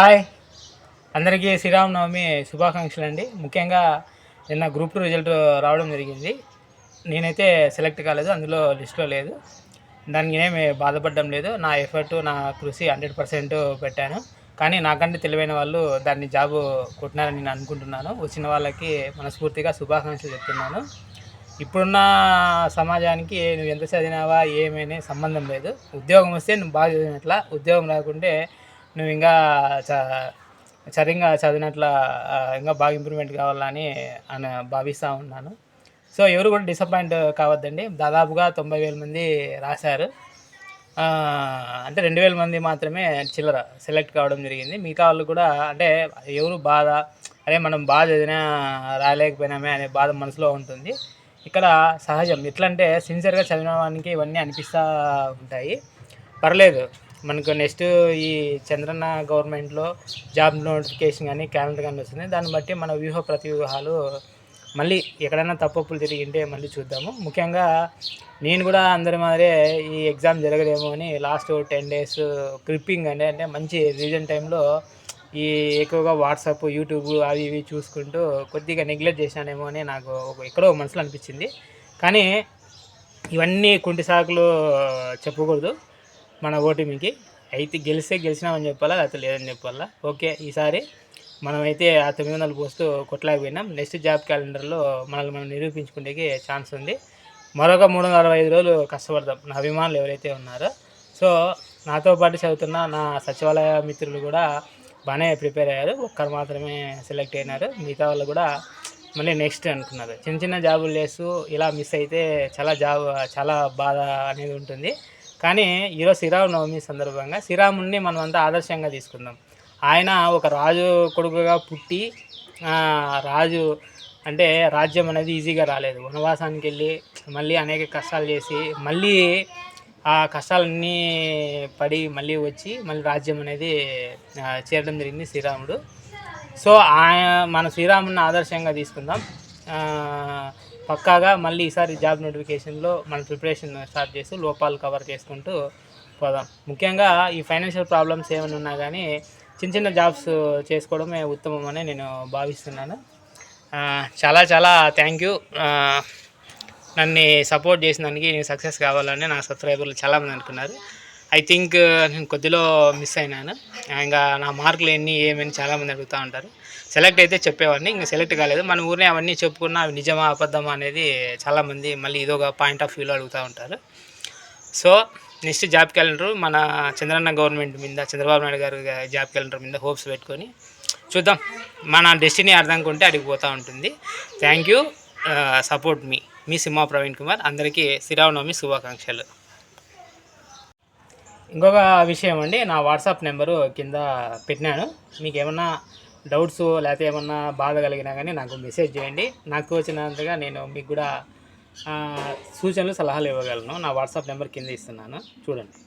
Hi. అందరికీ శ్రీరామనవమి శుభాకాంక్షలు అండి ముఖ్యంగా నిన్న గ్రూప్ టూ రిజల్ట్ రావడం జరిగింది. నేనైతే సెలెక్ట్ కాలేదు అందులో లిస్ట్లో లేదు. దానికి ఏమి బాధపడడం లేదు. నా ఎఫర్ట్ నా కృషి హండ్రెడ్ పర్సెంట్ పెట్టాను. కానీ నాకంటే తెలివైన వాళ్ళు దాన్ని జాబు కొట్టినారని నేను అనుకుంటున్నాను. వచ్చిన వాళ్ళకి మనస్ఫూర్తిగా శుభాకాంక్షలు చెప్తున్నాను. ఇప్పుడున్న సమాజానికి నువ్వు ఎంత చదివినావా ఏమైనా సంబంధం లేదు. ఉద్యోగం వస్తే నువ్వు బాగా చదివినట్ల. ఉద్యోగం రాకుంటే నువ్వు ఇంకా చ సరిగ్గా చదివినట్ల ఇంకా బాగా ఇంప్రూవ్మెంట్ కావాలని అని భావిస్తూ ఉన్నాను. సో ఎవరు కూడా డిసప్పాయింట్ కావద్దండి. దాదాపుగా తొంభై వేల మంది రాశారు. అంటే రెండు వేల మంది మాత్రమే చిల్లర సెలెక్ట్ కావడం జరిగింది. మిగతా వాళ్ళు కూడా అంటే ఎవరు బాధ అరే మనం బాధ ఏదైనా రాలేకపోయినామే అనే బాధ మనసులో ఉంటుంది. ఇక్కడ సహజం. ఎట్లంటే సిన్సియర్గా చదివిన వానికి ఇవన్నీ అనిపిస్తూ ఉంటాయి. పర్లేదు. మనకు నెక్స్ట్ ఈ చంద్రన్న గవర్నమెంట్లో జాబ్ నోటిఫికేషన్ కానీ క్యాలెండర్ కానీ వస్తుంది దాన్ని బట్టి మన వ్యూహ ప్రతివ్యూహాలు మళ్ళీ ఎక్కడైనా తప్పప్పులు తిరిగి ఉంటే మళ్ళీ చూద్దాము. ముఖ్యంగా నేను కూడా అందరి మాదిరే ఈ ఎగ్జామ్ జరగదేమో అని లాస్ట్ టెన్ డేస్ క్రిప్పింగ్ అంటే అంటే మంచి రీజన్ టైంలో ఈ ఎక్కువగా వాట్సాప్ యూట్యూబ్ అవి ఇవి చూసుకుంటూ కొద్దిగా నెగ్లెక్ట్ చేశానేమో అని నాకు ఎక్కడో మనసులో అనిపించింది. కానీ ఇవన్నీ కుంటి సాకులు చెప్పకూడదు. మన ఓటమికి అయితే గెలిస్తే గెలిచినామని చెప్పాలా లేకపోతే లేదని చెప్పాలా? ఓకే ఈసారి మనమైతే ఆ తొమ్మిది వందలు పోస్తూ కొట్లాగిపోయినాం నెక్స్ట్ జాబ్ క్యాలెండర్లో మనల్ని మనం నిరూపించుకునేకి ఛాన్స్ ఉంది. మరొక మూడు వందల అరవై ఐదు రోజులు కష్టపడతాం నా అభిమానులు ఎవరైతే ఉన్నారో. సో నాతో పాటు చదువుతున్న నా సచివాలయ మిత్రులు కూడా బాగానే ప్రిపేర్ అయ్యారు. ఒక్కరు మాత్రమే సెలెక్ట్ అయినారు. మిగతా వాళ్ళు కూడా మళ్ళీ నెక్స్ట్ అనుకున్నారు. చిన్న చిన్న జాబులు చేస్తూ ఇలా మిస్ అయితే చాలా జాబ్ చాలా బాధ అనేది ఉంటుంది. కానీ ఈరోజు శ్రీరామనవమి సందర్భంగా శ్రీరాముడిని మనం అంతా ఆదర్శంగా తీసుకుందాం. ఆయన ఒక రాజు కొడుకుగా పుట్టి రాజు అంటే రాజ్యం అనేది ఈజీగా రాలేదు. వనవాసానికి వెళ్ళి మళ్ళీ అనేక కష్టాలు చేసి మళ్ళీ ఆ కష్టాలన్నీ పడి మళ్ళీ వచ్చి మళ్ళీ రాజ్యం అనేది చేరడం జరిగింది శ్రీరాముడు. సో ఆయన మన శ్రీరాముని ఆదర్శంగా తీసుకుందాం. పక్కాగా మళ్ళీ ఈసారి జాబ్ నోటిఫికేషన్లో మన ప్రిపరేషన్ స్టార్ట్ చేసి లోపాలు కవర్ చేసుకుంటూ పోదాం. ముఖ్యంగా ఈ ఫైనాన్షియల్ ప్రాబ్లమ్స్ ఏమైనా ఉన్నా కానీ చిన్న చిన్న జాబ్స్ చేసుకోవడమే ఉత్తమం అని నేను భావిస్తున్నాను. చాలా చాలా థ్యాంక్ యూ. నన్ను సపోర్ట్ చేసినందుకు నేను సక్సెస్ కావాలని నా సబ్స్క్రైబర్లు చాలామంది అనుకున్నారు. ఐ థింక్ uh, నేను కొద్దిలో మిస్ అయినాను. ఇంకా నా మార్కులు ఎన్ని ఏమని చాలామంది అడుగుతూ ఉంటారు. సెలెక్ట్ అయితే చెప్పేవాడిని ఇంకా సెలెక్ట్ కాలేదు. మన ఊరిని అవన్నీ చెప్పుకున్నా అవి నిజమా అబద్ధమా అనేది చాలామంది మళ్ళీ ఇదొక పాయింట్ ఆఫ్ వ్యూలో అడుగుతూ ఉంటారు. సో నెక్స్ట్ జాబ్ క్యాలెండర్ మన చంద్రన్న గవర్నమెంట్ మీద చంద్రబాబు నాయుడు గారు జాబ్ క్యాలెండర్ మీద హోప్స్ పెట్టుకొని చూద్దాం. మన డెస్టినీ అర్థం కొంటే అడిగి పోతూ ఉంటుంది. థ్యాంక్ యూ సపోర్ట్ మీ మీ సింహ ప్రవీణ్ కుమార్ అందరికీ శ్రీరామనవమి శుభాకాంక్షలు. ఇంకొక విషయం అండి నా వాట్సాప్ నెంబరు కింద పెట్టినాను. మీకు ఏమన్నా డౌట్స్ లేకపోతే ఏమన్నా బాధ కలిగినా కానీ నాకు మెసేజ్ చేయండి. నాకు తోచినంతగా నేను మీకు కూడా సూచనలు సలహాలు ఇవ్వగలను. నా వాట్సాప్ నెంబర్ కింద ఇస్తున్నాను. చూడండి.